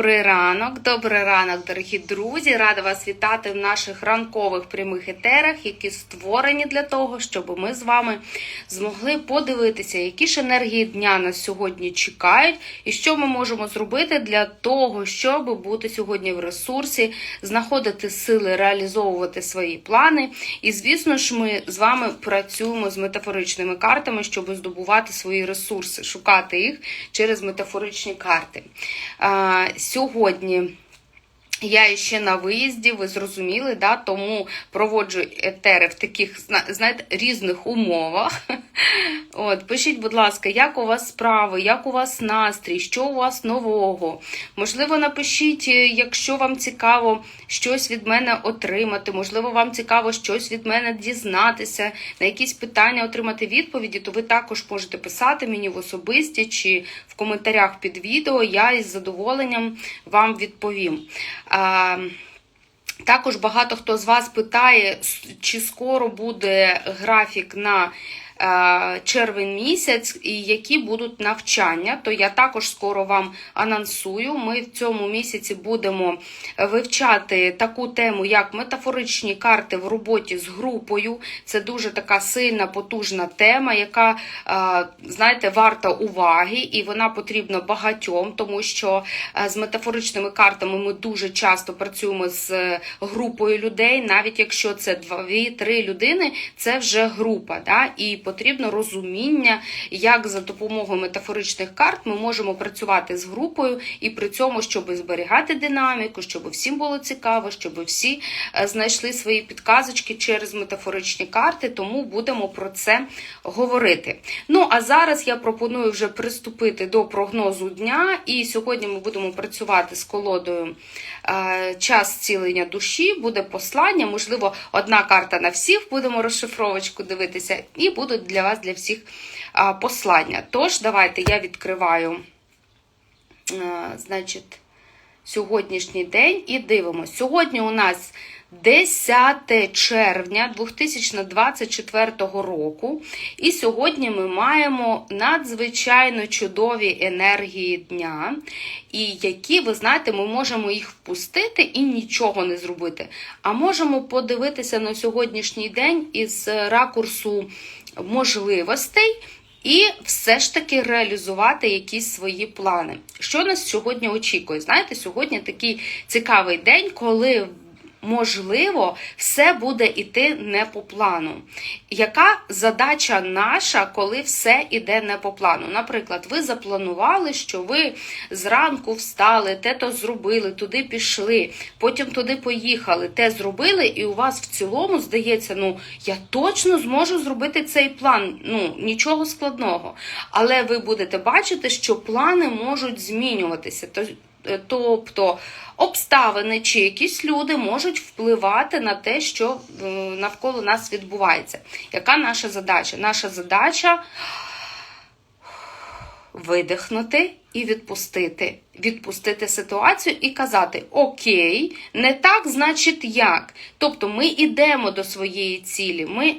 Добрий ранок, добрий ранок, дорогі друзі. Рада вас вітати в наших ранкових прямих етерах, які створені для того, щоб ми з вами змогли подивитися, які ж енергії дня нас сьогодні чекають, і що ми можемо зробити для того, щоб бути сьогодні в ресурсі, знаходити сили, реалізовувати свої плани. І, звісно ж, ми з вами працюємо з метафоричними картами, щоб здобувати свої ресурси, шукати їх через метафоричні карти. Сьогодні. Я ще на виїзді, ви зрозуміли, да? тому проводжу етери в таких, знаєте, різних умовах. От, пишіть, будь ласка, як у вас справи, як у вас настрій, що у вас нового. Можливо, напишіть, е, якщо вам цікаво щось від мене отримати, можливо, вам цікаво щось від мене дізнатися, на якісь питання отримати відповіді, то ви також можете писати мені в особисті чи в коментарях під відео. Я із задоволенням вам відповім. Також багато хто з вас питає, чи скоро буде графік на червень місяць і які будуть навчання. То я також скоро вам анонсую. Ми в цьому місяці будемо вивчати таку тему, як метафоричні карти в роботі з групою. Це дуже така сильна, потужна тема, яка, е, знаєте, варта уваги, і вона потрібна багатьом, тому що е, з метафоричними картами ми дуже часто працюємо з е, групою людей, навіть якщо це дві-три людини, це вже група. Да? І потрібно розуміння, як за допомогою метафоричних карт ми можемо працювати з групою і при цьому, щоб зберігати динаміку, щоб всім було цікаво, щоб всі е, знайшли свої підказочки через метафоричні карти, тому будемо про це говорити. Ну а зараз я пропоную вже приступити до прогнозу дня. І сьогодні ми будемо працювати з колодою е, час зцілення душі, буде послання. Можливо, одна карта на всіх будемо розшифровочку дивитися, і будуть для вас для всіх послання. Тож, давайте я відкриваю, е, значить, сьогоднішній день і дивимося. Сьогодні у нас 10 червня 2024 року. І сьогодні ми маємо надзвичайно чудові енергії дня, і які, ви знаєте, ми можемо їх впустити і нічого не зробити. А можемо подивитися на сьогоднішній день із ракурсу можливостей. І все ж таки реалізувати якісь свої плани. Що нас сьогодні очікує? Знаєте, сьогодні такий цікавий день, коли можливо все буде йти не по плану. Яка задача наша, коли все йде не по плану? Наприклад, ви запланували, що ви зранку встали, те то зробили, туди пішли, потім туди поїхали, те зробили, і у вас в цілому здається, ну я точно зможу зробити цей план. Ну нічого складного. Але ви будете бачити, що плани можуть змінюватися. Е, Тобто обставини чи якісь люди можуть впливати на те, що е, навколо нас відбувається. Яка наша задача? Наша задача видихнути і відпустити. Відпустити ситуацію і казати: Окей, не так, значить як. Тобто ми йдемо до своєї цілі. ми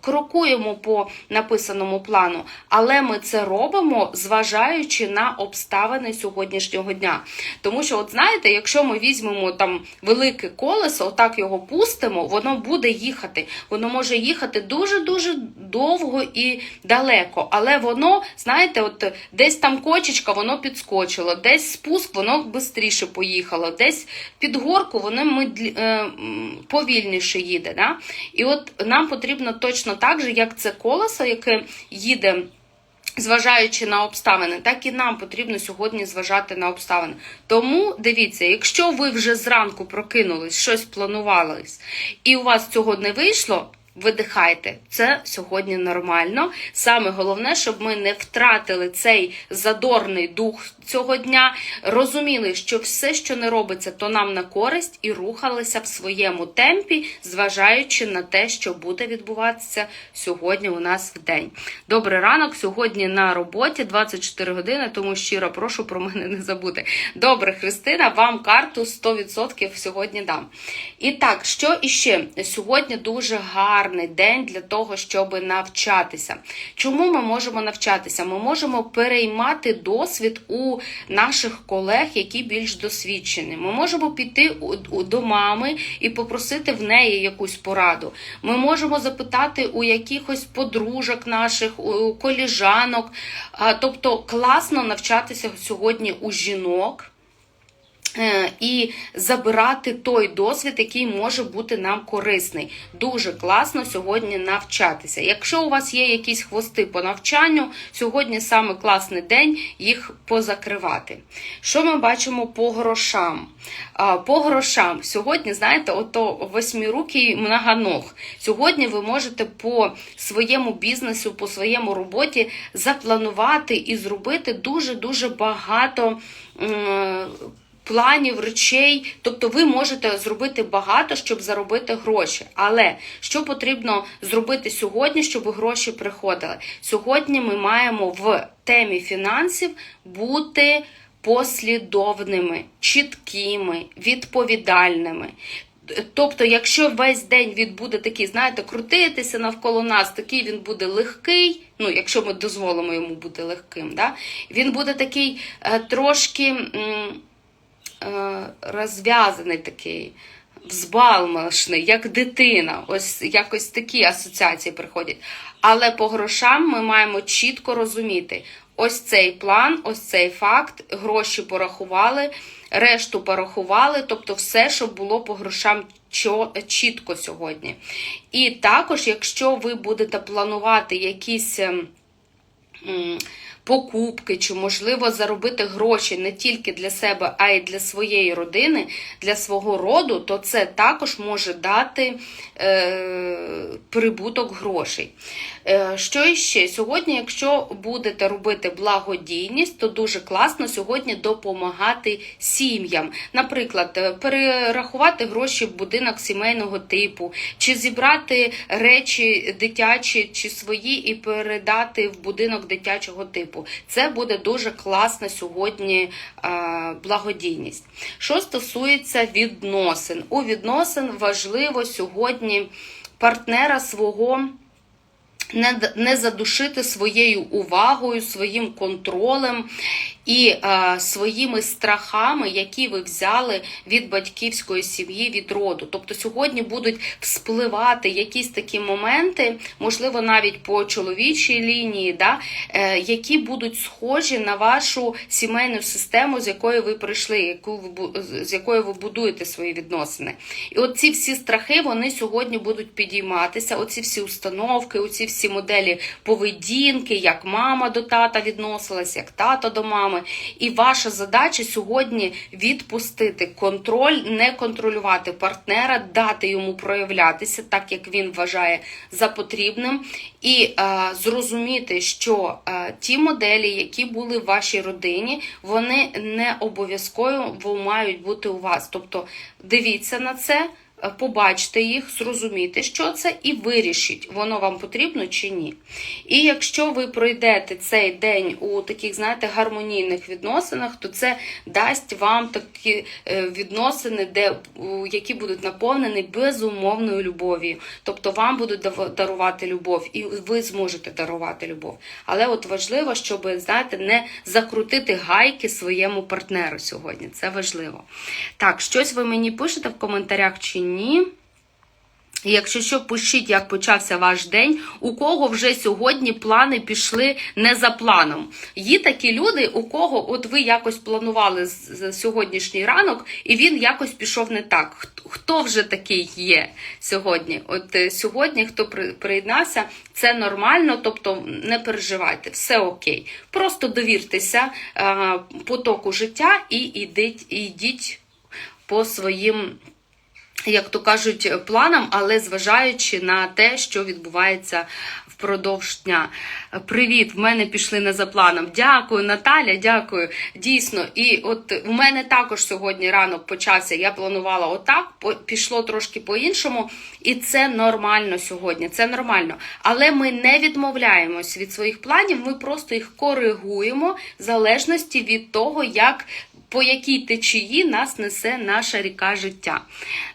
крокуємо по написаному плану, але ми це робимо, зважаючи на обставини сьогоднішнього дня. Тому що, от знаєте, якщо ми візьмемо там велике колесо, отак його пустимо, воно буде їхати. Воно може їхати дуже-дуже довго і далеко. Але воно, знаєте, от десь там кочечка, воно підскочило, десь спуск, воно швидше поїхало, десь під горку воно медлі- е, повільніше їде. Да? І от нам потрібно точно так же, як це колесо, яке їде. Зважаючи на обставини, так і нам потрібно сьогодні зважати на обставини. Тому дивіться, якщо ви вже зранку прокинулись, щось планувались, і у вас цього не вийшло, видихайте. Це сьогодні нормально. Саме головне, щоб ми не втратили цей задорний дух цього дня, розуміли, що все, що не робиться, то нам на користь, і рухалися в своєму темпі, зважаючи на те, що буде відбуватися сьогодні у нас в день. Добрий ранок. Сьогодні на роботі 24 години, тому щиро прошу про мене не забути. Добре, Христина, вам карту 100% сьогодні дам. І так, що іще? Сьогодні дуже гарний день для того, щоб навчатися. Чому ми можемо навчатися? Ми можемо переймати досвід у у наших колег, які більш досвідчені. Ми можемо піти до мами і попросити в неї якусь пораду. Ми можемо запитати у якихось подружок наших, у коліжанок. Тобто класно навчатися сьогодні у жінок. Е, І забирати той досвід, який може бути нам корисний. Дуже класно сьогодні навчатися. Якщо у вас є якісь хвости по навчанню, сьогодні саме класний день їх позакривати. Що ми бачимо по грошам? По грошам сьогодні, знаєте, ото восьмирукий многоног. Сьогодні ви можете по своєму бізнесу, по своєму роботі запланувати і зробити дуже дуже багато. Планів, речей. Тобто ви можете зробити багато, щоб заробити гроші. Але що потрібно зробити сьогодні, щоб гроші приходили? Сьогодні ми маємо в темі фінансів бути послідовними, чіткими, відповідальними. Тобто, якщо весь день він буде такий, знаєте, крутитися навколо нас, такий він буде легкий. Ну, якщо ми дозволимо йому бути легким, да? він буде такий е, трошки. м, розв'язаний такий, взбалмошний, як дитина. Ось якось такі асоціації приходять. Але по грошам ми маємо чітко розуміти: ось цей план, ось цей факт, гроші порахували, решту порахували, тобто все, що було по грошам чітко сьогодні. І також, якщо ви будете планувати якісь. Покупки, чи можливо заробити гроші не тільки для себе, а й для своєї родини, для свого роду, то це також може дати е, прибуток грошей. Е, що іще? Сьогодні, якщо будете робити благодійність, то дуже класно сьогодні допомагати сім'ям. Наприклад, е, перерахувати гроші в будинок сімейного типу, чи зібрати речі дитячі чи свої і передати в будинок дитячого типу. Це буде дуже класна сьогодні е, благодійність. Що стосується відносин, у відносин важливо сьогодні партнера свого не задушити своєю увагою, своїм контролем і е, своїми страхами, які ви взяли від батьківської сім'ї, від роду. Тобто сьогодні будуть вспливати якісь такі моменти, можливо, навіть по чоловічій лінії, да, е, які будуть схожі на вашу сімейну систему, з якої ви прийшли, яку ви, з якою ви будуєте свої відносини. І от ці всі страхи вони сьогодні будуть підійматися. Оці всі установки, оці всі моделі поведінки, як мама до тата відносилась, як тато до мами. І ваша задача сьогодні відпустити контроль, не контролювати партнера, дати йому проявлятися так, як він вважає за потрібним, і е, зрозуміти, що е, ті моделі, які були в вашій родині, вони не обов'язково мають бути у вас. Тобто дивіться на це. Е, Побачте їх, зрозуміти, що це, і вирішіть, воно вам потрібно чи ні. І якщо ви пройдете цей день у таких, знаєте, гармонійних відносинах, то це дасть вам такі е, відносини, де, які будуть наповнені безумовною любов'ю. Тобто вам будуть дарувати любов, і ви зможете дарувати любов. Але от важливо, щоб, знаєте, не закрутити гайки своєму партнеру сьогодні. Це важливо. Так, щось ви мені пишете в коментарях чи ні? І Якщо що, пишіть, як почався ваш день, у кого вже сьогодні плани пішли не за планом. Є такі люди, у кого от ви якось планували сьогоднішній ранок, і він якось пішов не так. Хто вже такий є сьогодні? От е, сьогодні, хто приєднався, це нормально, тобто не переживайте, все окей. Просто довіртеся е, потоку життя і ідіть, і йдіть по своїм як то кажуть, планам, але зважаючи на те, що відбувається впродовж дня. Привіт, в мене пішли не за планом. Дякую, Наталя, дякую. Дійсно, і от у мене також сьогодні ранок почався. Я планувала отак, пішло трошки по-іншому, і це нормально сьогодні. Це нормально. Але ми не відмовляємось від своїх планів, ми просто їх коригуємо в залежності від того, як по якій течії нас несе наша ріка життя.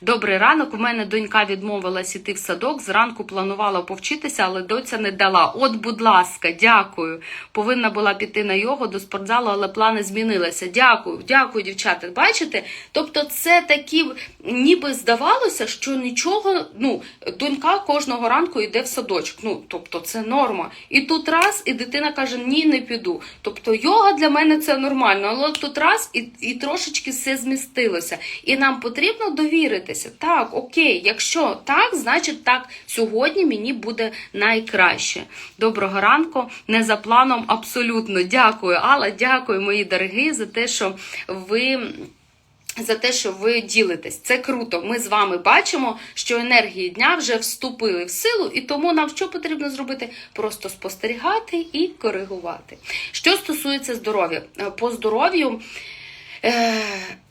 Добрий ранок. У мене донька відмовилась іти в садок. Зранку планувала повчитися, але доця не дала. От, будь ласка, дякую. Повинна була піти на його до спортзалу, але плани змінилися. Дякую, дякую, дівчата. Бачите? Тобто, це такі, ніби здавалося, що нічого. Ну, донька кожного ранку йде в садочок. Ну, тобто, це норма. І тут раз, і дитина каже: Ні, не піду. Тобто, йога для мене це нормально, але тут раз і, трошечки все змістилося. І нам потрібно довіритися. Так, окей, якщо так, значить так, сьогодні мені буде найкраще. Доброго ранку, не за планом, абсолютно. Дякую, Алла, дякую, мої дорогі, за те, що ви. За те, що ви ділитесь, це круто. Ми з вами бачимо, що енергії дня вже вступили в силу, і тому нам що потрібно зробити? Просто спостерігати і коригувати. Що стосується здоров'я, Е, по здоров'ю. Е,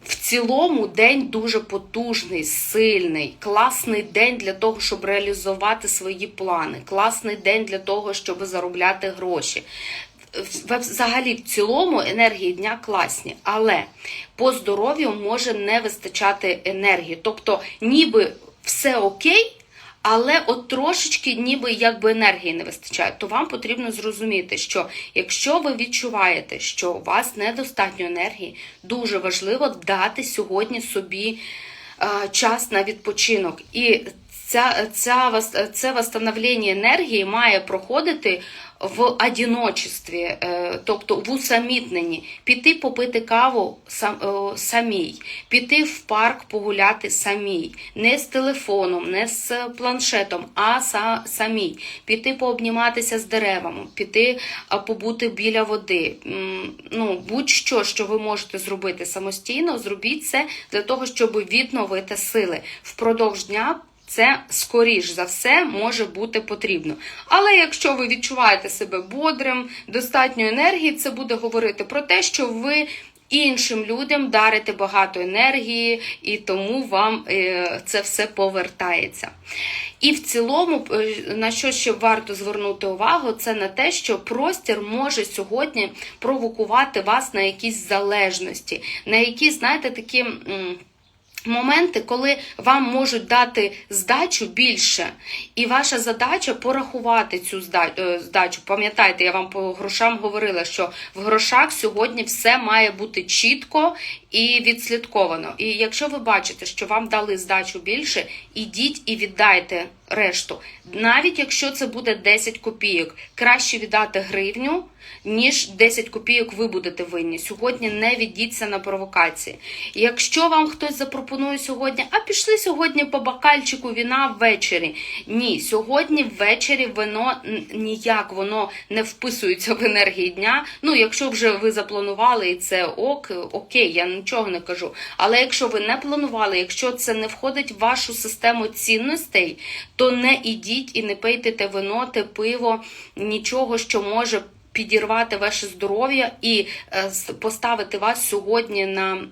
В цілому день дуже потужний, сильний, класний день для того, щоб реалізувати свої плани, класний день для того, щоб заробляти гроші. Взагалі, в цілому енергії дня класні, але по здоров'ю може не вистачати енергії. Тобто, ніби все окей, але от трошечки ніби якби енергії не вистачає, то вам потрібно зрозуміти, що якщо ви відчуваєте, що у вас недостатньо енергії, дуже важливо дати сьогодні собі е, час на відпочинок. І ця, ця, це восстановлення енергії має проходити в одиночестві, е, тобто в усамітненні, піти попити каву е, самій, піти в парк погуляти самій, не з телефоном, не з планшетом, а са- самій, піти пообніматися з деревами, піти побути біля води. Ну, будь-що, що ви можете зробити самостійно, зробіть це для того, щоб відновити сили впродовж дня. Це скоріш за все може бути потрібно. Але якщо ви відчуваєте себе бодрим, достатньо енергії, це буде говорити про те, що ви іншим людям дарите багато енергії, і тому вам е, це все повертається. І в цілому, е, на що ще варто звернути увагу, це на те, що простір може сьогодні провокувати вас на якісь залежності, на якісь, знаєте, такі. Моменти, коли вам можуть дати здачу більше, і ваша задача порахувати цю е, здачу. Пам'ятайте, я вам по грошам говорила, що в грошах сьогодні все має бути чітко і відслідковано. І якщо ви бачите, що вам дали здачу більше, ідіть і віддайте решту. Навіть якщо це буде 10 копійок, краще віддати гривню, ніж 10 копійок ви будете винні. Сьогодні не віддіться на провокації. Якщо вам хтось запропонує сьогодні, а пішли сьогодні по бокальчику віна ввечері. Ні, сьогодні ввечері вино ніяк воно не вписується в енергії дня. Ну, якщо вже ви запланували і це ок, окей, я нічого не кажу. Але якщо ви не планували, якщо це не входить в вашу систему цінностей, то не ідіть і не пийте те вино, те пиво, нічого, що може підірвати ваше здоров'я і е, поставити вас сьогодні на.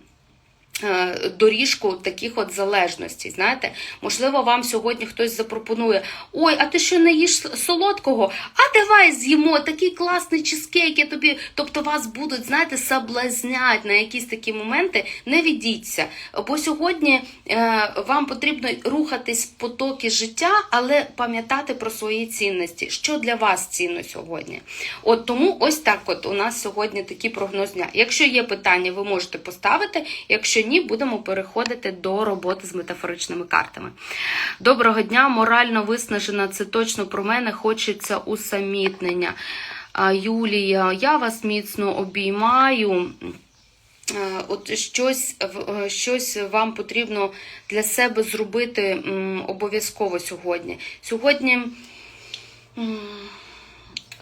Е, Доріжку таких от залежностей. Знаєте, можливо, вам сьогодні хтось запропонує: ой, а ти що не їш солодкого? А давай з'їмо такий класний чизкейк, я тобі. Тобто вас будуть, знаєте, соблазнять на якісь такі моменти. Не відійдься. Бо сьогодні е, вам потрібно рухатись в потоки життя, але пам'ятати про свої цінності. Що для вас цінно сьогодні? От тому ось так от у нас сьогодні такий прогноз дня. Якщо є питання, ви можете поставити. Якщо ні, будемо переходити до роботи з метафоричними картами. Доброго дня, морально виснажена. Це точно про мене. Хочеться усамітнення. Юлія, я вас міцно обіймаю. От щось, е, щось вам потрібно для себе зробити обов'язково сьогодні. Сьогодні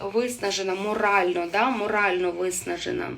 виснажена морально, да? морально виснажена.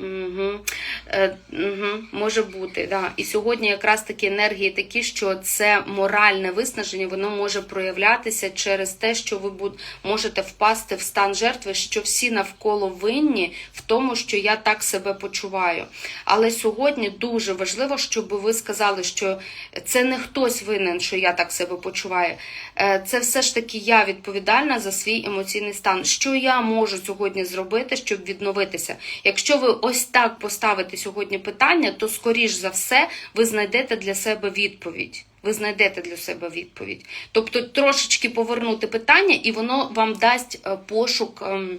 Угу. Е, угу. Може бути, да. І сьогодні якраз такі енергії такі, що це моральне виснаження, воно може проявлятися через те, що ви можете впасти в стан жертви, що всі навколо винні в тому, що я так себе почуваю. Але сьогодні дуже важливо, щоб ви сказали, що це не хтось винен, що я так себе почуваю. Е, Це все ж таки я відповідальна за свій емоційний стан. Що я можу сьогодні зробити, щоб відновитися? Якщо ви ось так поставити сьогодні питання, то скоріш за все ви знайдете для себе відповідь. Ви знайдете для себе відповідь. Тобто трошечки повернути питання, і воно вам дасть е, пошук. ем,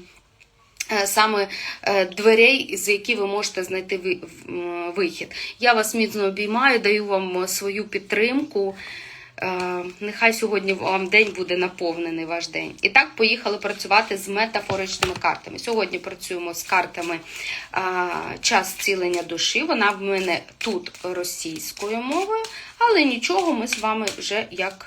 е, Саме е, дверей, з які ви можете знайти вихід. Я вас міцно обіймаю, даю вам свою підтримку. Е, Нехай сьогодні вам день буде наповнений ваш день. І так, поїхали працювати з метафоричними картами. Сьогодні працюємо з картами час цілення душі. Вона в мене тут російською мовою, але нічого, ми з вами вже як.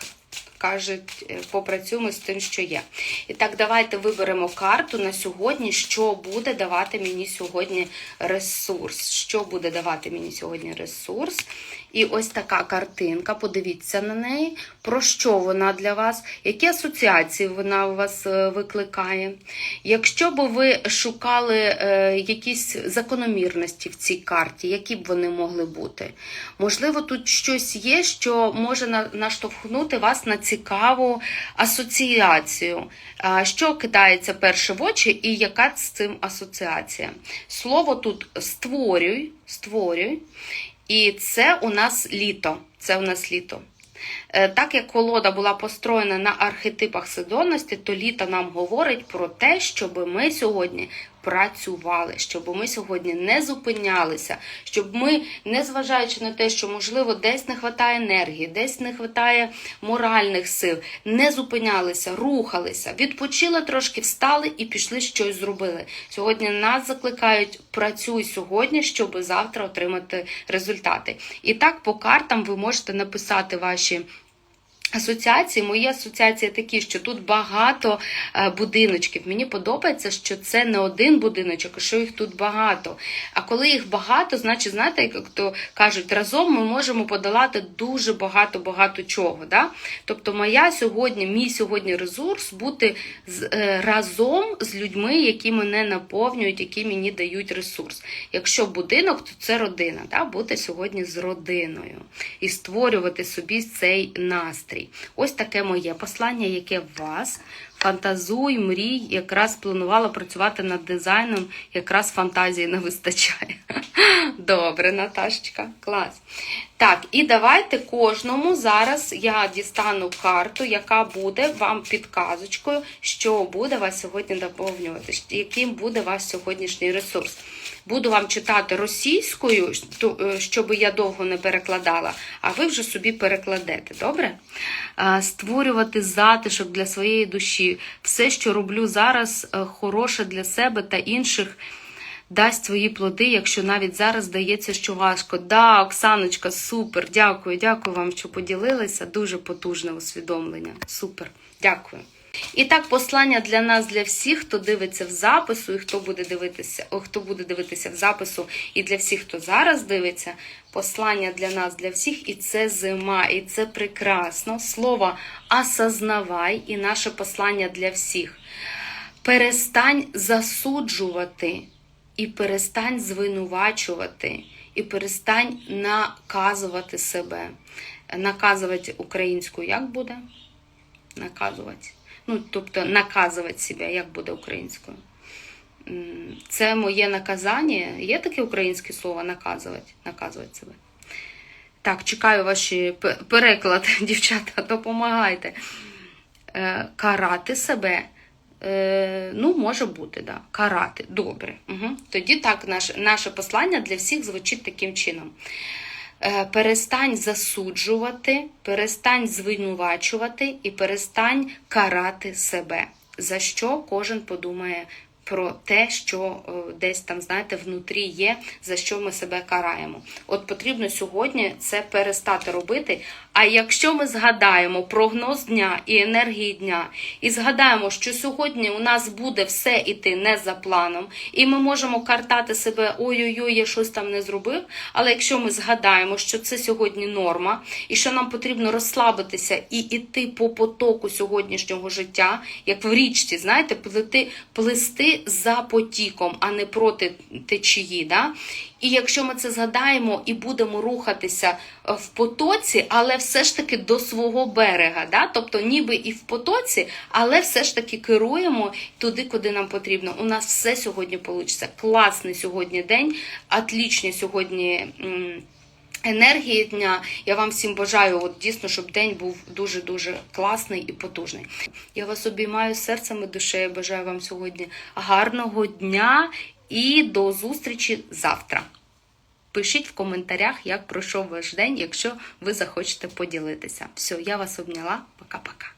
Кажуть, е, попрацюємо з тим, що є. І так, давайте виберемо карту на сьогодні, що буде давати мені сьогодні ресурс. Що буде давати мені сьогодні ресурс? І ось така картинка. Подивіться на неї. Про що вона для вас? Які асоціації вона у вас е, викликає? Якщо б ви шукали е, якісь закономірності в цій карті, які б вони могли бути? Можливо, тут щось є, що може на- наштовхнути вас на цікаву асоціацію. Що кидається перше в очі, і яка з цим асоціація? Слово тут створюй, створюй. І це у нас літо. Це у нас літо. Е, Так як колода була построєна на архетипах сезонності, то літо нам говорить про те, щоб ми сьогодні працювали, щоб ми сьогодні не зупинялися, щоб ми, незважаючи на те, що можливо десь не вистачає енергії, десь не вистачає моральних сил, не зупинялися, рухалися, відпочили трошки, встали і пішли щось зробили. Сьогодні нас закликають працюй сьогодні, щоб завтра отримати результати. І так по картам ви можете написати ваші. Асоціації, мої асоціації такі, що тут багато е, будиночків. Мені подобається, що це не один будиночок, а що їх тут багато. А коли їх багато, значить, знаєте, як то кажуть, разом ми можемо подолати дуже багато-багато чого. Да? Тобто, моя сьогодні, мій сьогодні ресурс бути з, е, разом з людьми, які мене наповнюють, які мені дають ресурс. Якщо будинок, то це родина. Да? Бути сьогодні з родиною і створювати собі цей настрій. Ось таке моє послання, яке вас. Фантазуй, мрій, якраз планувала працювати над дизайном, якраз фантазії не вистачає. Добре, Наташечка, клас. Так, і давайте кожному зараз я дістану карту, яка буде вам підказочкою, що буде вас сьогодні наповнювати, яким буде ваш сьогоднішній ресурс. Буду вам читати російською, е, щоб я довго не перекладала, а ви вже собі перекладете, добре? Створювати затишок для своєї душі. Все, що роблю зараз, е, хороше для себе та інших. Дасть свої плоди, якщо навіть зараз здається, що важко. Да, Оксаночка, супер, дякую, дякую вам, що поділилися. Дуже потужне усвідомлення. Супер, дякую. І так, послання для нас, для всіх, хто дивиться в запису, і хто буде дивитися, о, хто буде дивитися в запису, і для всіх, хто зараз дивиться, послання для нас, для всіх, і це зима, і це прекрасно. Слово осознавай, і наше послання для всіх. Перестань засуджувати, і перестань звинувачувати, і перестань наказувати себе. Наказувати українською як буде? Наказувати. Ну, тобто наказувати себе, як буде українською. Це моє наказання. Є таке українське слово наказувати, наказувати себе. Так, чекаю ваші переклад, дівчата, допомагайте. Е, Карати себе. Е, ну, може бути, да. Карати. Добре. Угу. Тоді так, наше, наше послання для всіх звучить таким чином. Е, Перестань засуджувати, перестань звинувачувати і перестань карати себе. За що кожен подумає про те, що е, десь там, знаєте, внутрі є, за що ми себе караємо. От потрібно сьогодні це перестати робити. А якщо ми згадаємо прогноз дня і енергії дня, і згадаємо, що сьогодні у нас буде все іти не за планом, і ми можемо картати себе ой-ой-ой, я щось там не зробив. Але якщо ми згадаємо, що це сьогодні норма, і що нам потрібно розслабитися і іти по потоку сьогоднішнього життя, як в річці, знаєте, плити, плисти за потіком, а не проти течії. Да? І якщо ми це згадаємо і будемо рухатися е, в потоці, але все ж таки до свого берега, да? тобто ніби і в потоці, але все ж таки керуємо туди, куди нам потрібно. У нас все сьогодні вийде. Класний сьогодні день, отлічні сьогодні. Енергії дня. Я вам всім бажаю, от дійсно, щоб день був дуже-дуже класний і потужний. Я вас обіймаю серцем і душею. Бажаю вам сьогодні гарного дня і до зустрічі завтра. Пишіть в коментарях, як пройшов ваш день, якщо ви захочете поділитися. Все, я вас обняла. Пока-пока.